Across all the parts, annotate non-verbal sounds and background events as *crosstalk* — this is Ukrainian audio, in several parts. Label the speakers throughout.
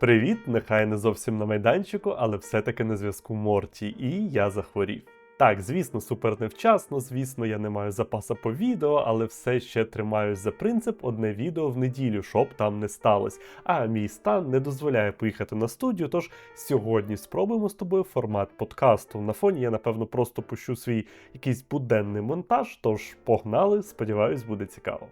Speaker 1: Привіт, нехай не зовсім на майданчику, але все-таки на зв'язку Морті, і я захворів. Так, звісно, супер невчасно, звісно, я не маю запаса по відео, але все ще тримаюсь за принцип одне відео в неділю, щоб там не сталося. А мій стан не дозволяє поїхати на студію. Тож сьогодні спробуємо з тобою формат подкасту. На фоні я напевно просто пущу свій якийсь буденний монтаж. Тож погнали, сподіваюсь, буде цікаво.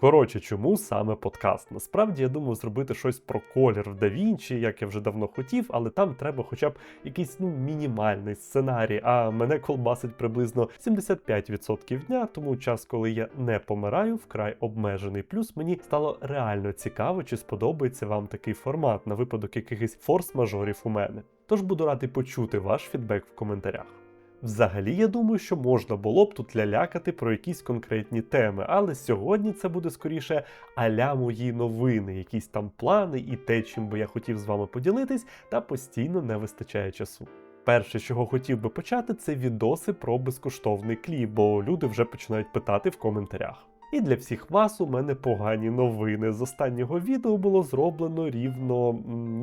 Speaker 1: Коротше, чому саме подкаст? Насправді я думав зробити щось про колір в DaVinci, як я вже давно хотів, але там треба хоча б якийсь ну мінімальний сценарій. А мене колбасить приблизно 75% дня, тому час, коли я не помираю, вкрай обмежений. Плюс мені стало реально цікаво, чи сподобається вам такий формат на випадок якихось форс-мажорів у мене. Тож буду радий почути ваш фідбек в коментарях. Взагалі, я думаю, що можна було б тут лялякати про якісь конкретні теми, але сьогодні це буде скоріше аля мої новини, якісь там плани і те, чим би я хотів з вами поділитись, та постійно не вистачає часу. Перше, чого хотів би почати, це відоси про безкоштовний кліп, бо люди вже починають питати в коментарях. І для всіх вас у мене погані новини. З останнього відео було зроблено рівно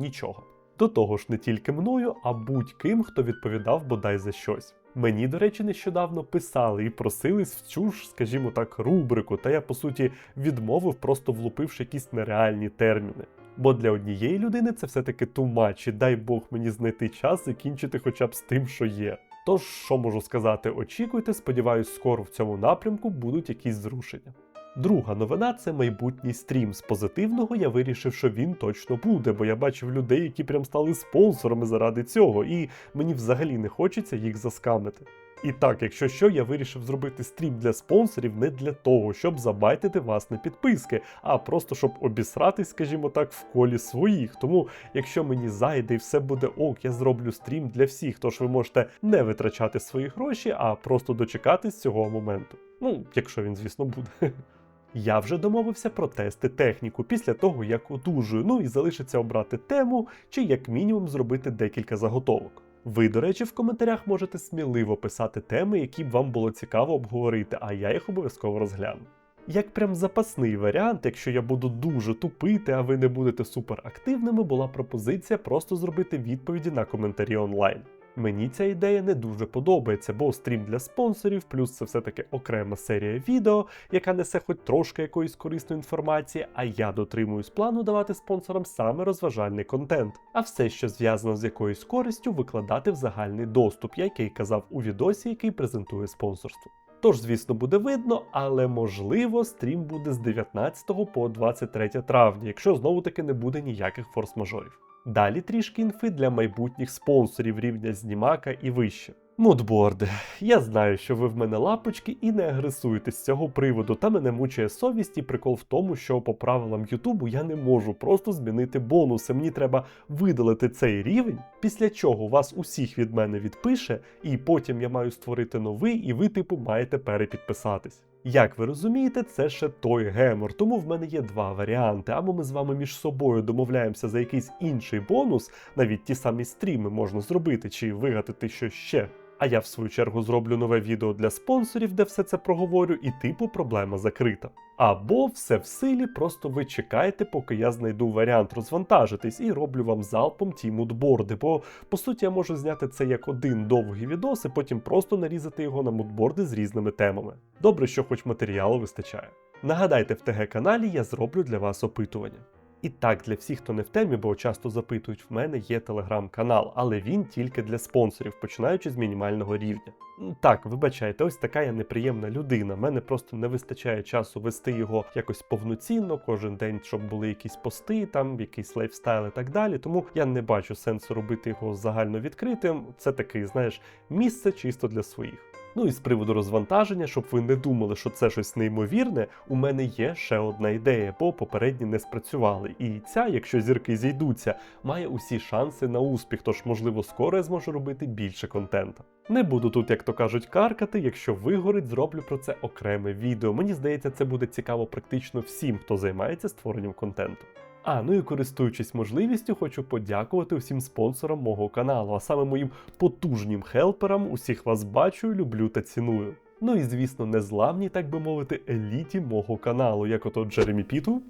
Speaker 1: нічого. До того ж, не тільки мною, а будь-ким, хто відповідав бодай за щось. Мені, до речі, нещодавно писали і просились в цю ж, скажімо так, рубрику, та я по суті відмовив, просто влупивши якісь нереальні терміни. Бо для однієї людини це все-таки тумач, і дай Бог мені знайти час і кінчити хоча б з тим, що є. Тож, що можу сказати, очікуйте, сподіваюсь, скоро в цьому напрямку будуть якісь зрушення. Друга новина це майбутній стрім. З позитивного я вирішив, що він точно буде, бо я бачив людей, які прям стали спонсорами заради цього, і мені взагалі не хочеться їх заскамити. І так, якщо що, я вирішив зробити стрім для спонсорів не для того, щоб забайтити вас на підписки, а просто щоб обісратись, скажімо так, в колі своїх. Тому, якщо мені зайде і все буде ок, я зроблю стрім для всіх, тож ви можете не витрачати свої гроші, а просто дочекатись цього моменту. Ну, якщо він, звісно, буде. *laughs* Я вже домовився про тести техніку після того, як одужую, ну і залишиться обрати тему чи як мінімум зробити декілька заготовок. Ви, до речі, в коментарях можете сміливо писати теми, які б вам було цікаво обговорити, а я їх обов'язково розгляну. Як прям запасний варіант, якщо я буду дуже тупити, а ви не будете суперактивними, була пропозиція просто зробити відповіді на коментарі онлайн. Мені ця ідея не дуже подобається, бо стрім для спонсорів, плюс це все-таки окрема серія відео, яка несе хоч трошки якоїсь корисної інформації, а я дотримуюсь плану давати спонсорам саме розважальний контент, а все, що зв'язано з якоюсь користю, викладати в загальний доступ, як я й казав у відосі, який презентує спонсорство. Тож, звісно, буде видно, але можливо стрім буде з 19 по 23 травня, якщо знову таки не буде ніяких форс-мажорів. Далі трішки інфи для майбутніх спонсорів рівня знімака і вище. Мудборди. Я знаю, що ви в мене лапочки і не агресуєте з цього приводу, та мене мучає совість і прикол в тому, що по правилам Ютубу я не можу просто змінити бонуси. Мені треба видалити цей рівень, після чого вас усіх від мене відпише, і потім я маю створити новий, і ви, типу, маєте перепідписатись. Як ви розумієте, це ще той гемор, тому в мене є два варіанти. Або ми з вами між собою домовляємося за якийсь інший бонус, навіть ті самі стріми можна зробити чи вигадати що ще. А я в свою чергу зроблю нове відео для спонсорів, де все це проговорю, і типу проблема закрита. Або все в силі, просто ви чекаєте, поки я знайду варіант розвантажитись і роблю вам залпом ті мудборди, бо по суті я можу зняти це як один довгий відос і потім просто нарізати його на мудборди з різними темами. Добре, що хоч матеріалу вистачає. Нагадайте, в ТГ каналі я зроблю для вас опитування. І так, для всіх, хто не в темі, бо часто запитують, в мене є телеграм-канал, але він тільки для спонсорів, починаючи з мінімального рівня. Так, вибачайте, ось така я неприємна людина. Мене просто не вистачає часу вести його якось повноцінно, кожен день, щоб були якісь пости, там якийсь лайфстайл і так далі. Тому я не бачу сенсу робити його загально відкритим. Це такий, знаєш, місце чисто для своїх. Ну і з приводу розвантаження, щоб ви не думали, що це щось неймовірне, у мене є ще одна ідея, бо попередні не спрацювали. І ця, якщо зірки зійдуться, має усі шанси на успіх, тож, можливо, скоро я зможу робити більше контенту. Не буду тут, як то кажуть, каркати. Якщо вигорить, зроблю про це окреме відео. Мені здається, це буде цікаво практично всім, хто займається створенням контенту. А, ну і користуючись можливістю, хочу подякувати усім спонсорам мого каналу, а саме моїм потужнім хелперам. Усіх вас бачу, люблю та ціную. Ну і звісно, незламні, так би мовити, еліті мого каналу, як ото Джеремі Піту,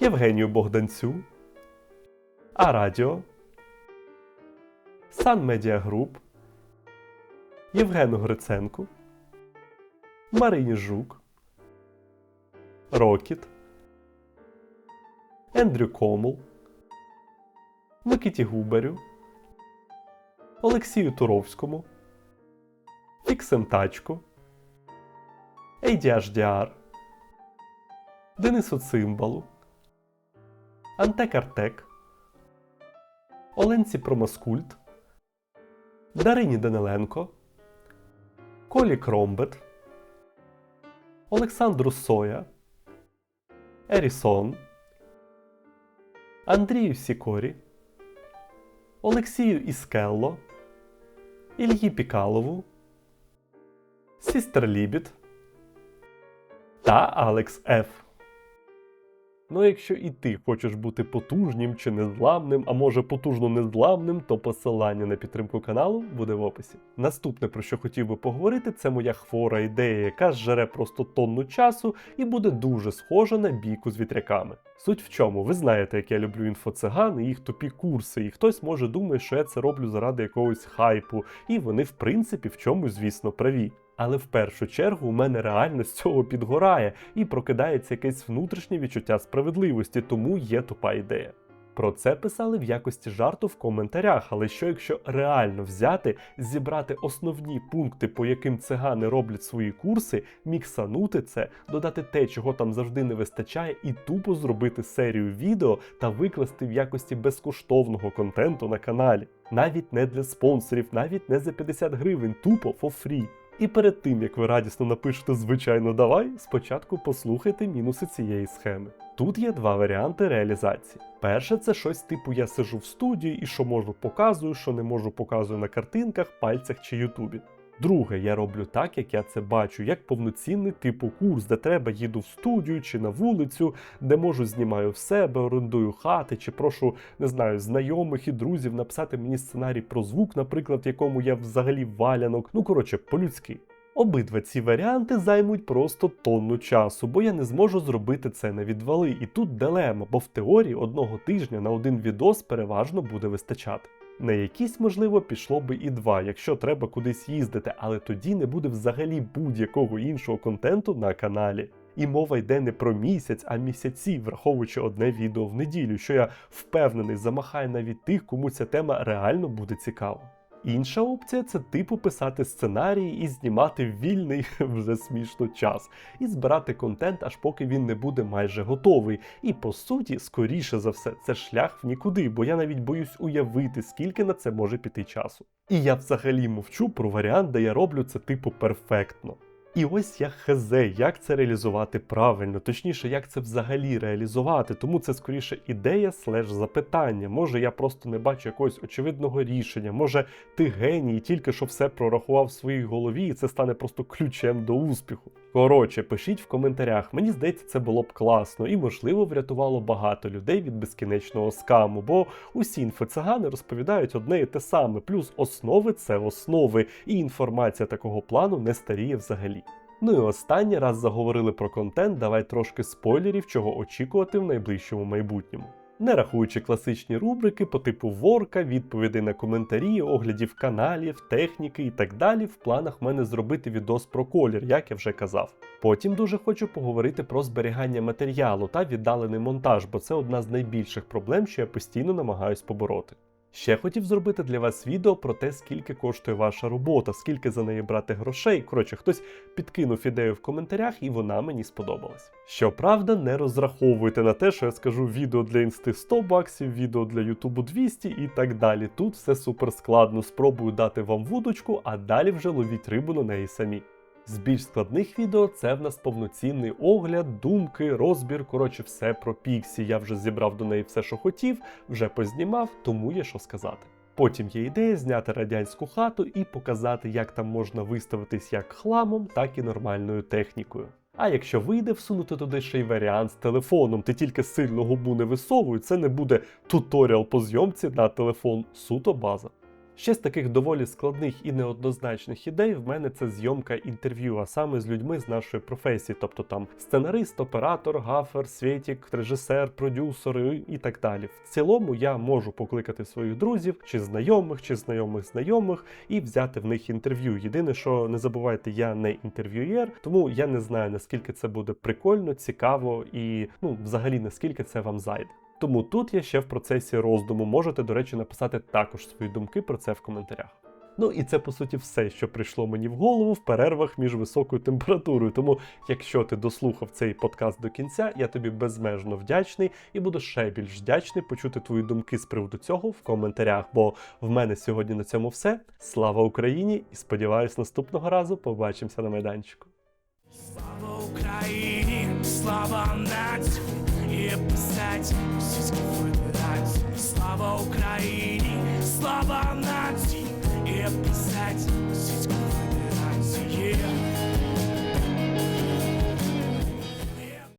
Speaker 1: Євгенію Богданцю, Арадіо, Сан Медіа Груп, Євгену Гриценку, Марині Жук, Рокіт, Ендрю Комул, Микиті Губарю, Олексію Туровському, Фіксем Тачку, ADHDR, Денису Цимбалу, Антек Артек, Оленці Промаскульт, Дарині Даниленко, Колі Кромбет, Олександру Соя, Ерісон, Андрію Сікорі, Олексію Іскелло, Ільї Пікалову, Сістер Лібіт та Алекс Ф. Ну, якщо і ти хочеш бути потужним чи незламним, а може потужно незламним, то посилання на підтримку каналу буде в описі. Наступне, про що хотів би поговорити, це моя хвора ідея, яка зжере просто тонну часу і буде дуже схожа на бійку з вітряками. Суть в чому, ви знаєте, як я люблю інфоциган і їх тупі курси, і хтось може думає, що я це роблю заради якогось хайпу, і вони, в принципі, в чомусь, звісно, праві. Але в першу чергу у мене реально з цього підгорає і прокидається якесь внутрішнє відчуття справедливості, тому є тупа ідея. Про це писали в якості жарту в коментарях, але що якщо реально взяти, зібрати основні пункти, по яким цигани роблять свої курси, міксанути це, додати те, чого там завжди не вистачає, і тупо зробити серію відео та викласти в якості безкоштовного контенту на каналі. Навіть не для спонсорів, навіть не за 50 гривень, тупо for free. І перед тим як ви радісно напишете звичайно давай, спочатку послухайте мінуси цієї схеми. Тут є два варіанти реалізації. Перше, це щось типу я сижу в студії і що можу показую, що не можу показую на картинках, пальцях чи ютубі. Друге, я роблю так, як я це бачу, як повноцінний типу курс, де треба їду в студію чи на вулицю, де можу знімаю в себе, орендую хати, чи прошу, не знаю, знайомих і друзів написати мені сценарій про звук, наприклад, в якому я взагалі валянок. Ну коротше, по-людськи. Обидва ці варіанти займуть просто тонну часу, бо я не зможу зробити це на відвали. І тут дилема, бо в теорії одного тижня на один відос переважно буде вистачати. На якісь, можливо, пішло би і два, якщо треба кудись їздити, але тоді не буде взагалі будь-якого іншого контенту на каналі. І мова йде не про місяць, а місяці, враховуючи одне відео в неділю, що я впевнений замахає навіть тих, кому ця тема реально буде цікава. Інша опція це типу писати сценарії і знімати вільний *laughs* вже смішно час, і збирати контент, аж поки він не буде майже готовий. І по суті, скоріше за все, це шлях в нікуди, бо я навіть боюсь уявити, скільки на це може піти часу. І я взагалі мовчу про варіант, де я роблю це типу перфектно. І ось я хезе, як це реалізувати правильно, точніше, як це взагалі реалізувати. Тому це скоріше ідея слеж запитання. Може, я просто не бачу якогось очевидного рішення. Може, ти геній, тільки що все прорахував в своїй голові, і це стане просто ключем до успіху. Коротше, пишіть в коментарях. Мені здається, це було б класно і, можливо, врятувало багато людей від безкінечного скаму, бо усі інфоцигани розповідають одне і те саме, плюс основи це основи, і інформація такого плану не старіє взагалі. Ну і останній раз заговорили про контент, давай трошки спойлерів, чого очікувати в найближчому майбутньому. Не рахуючи класичні рубрики по типу ворка, відповідей на коментарі, оглядів каналів, техніки і так далі, в планах в мене зробити відос про колір, як я вже казав. Потім дуже хочу поговорити про зберігання матеріалу та віддалений монтаж, бо це одна з найбільших проблем, що я постійно намагаюсь побороти. Ще хотів зробити для вас відео про те, скільки коштує ваша робота, скільки за неї брати грошей. Коротше, хтось підкинув ідею в коментарях, і вона мені сподобалась. Щоправда, не розраховуйте на те, що я скажу відео для інсти 100 баксів, відео для Ютубу 200 і так далі. Тут все супер складно. Спробую дати вам вудочку, а далі вже ловіть рибу на неї самі. З більш складних відео це в нас повноцінний огляд, думки, розбір, коротше, все про Піксі. Я вже зібрав до неї все, що хотів, вже познімав, тому є що сказати. Потім є ідея зняти радянську хату і показати, як там можна виставитись як хламом, так і нормальною технікою. А якщо вийде всунути туди ще й варіант з телефоном, ти тільки сильно губу не висовуй, це не буде туторіал по зйомці на телефон суто база. Ще з таких доволі складних і неоднозначних ідей в мене це зйомка інтерв'ю, а саме з людьми з нашої професії, тобто там сценарист, оператор, гафер, світік, режисер, продюсер і- так далі. В цілому я можу покликати своїх друзів, чи знайомих, чи знайомих знайомих, і взяти в них інтерв'ю. Єдине, що не забувайте, я не інтерв'юєр, тому я не знаю наскільки це буде прикольно, цікаво і ну взагалі наскільки це вам зайде. Тому тут я ще в процесі роздуму. Можете, до речі, написати також свої думки про це в коментарях. Ну і це по суті все, що прийшло мені в голову в перервах між високою температурою. Тому, якщо ти дослухав цей подкаст до кінця, я тобі безмежно вдячний і буду ще більш вдячний почути твої думки з приводу цього в коментарях. Бо в мене сьогодні на цьому все. Слава Україні! І сподіваюсь, наступного разу побачимося на майданчику.
Speaker 2: Слава Україні, слава нації, вміє писать, сіськи вибирать. Слава Україні, слава нації, і писать, сіськи вибирать. Yeah. Е,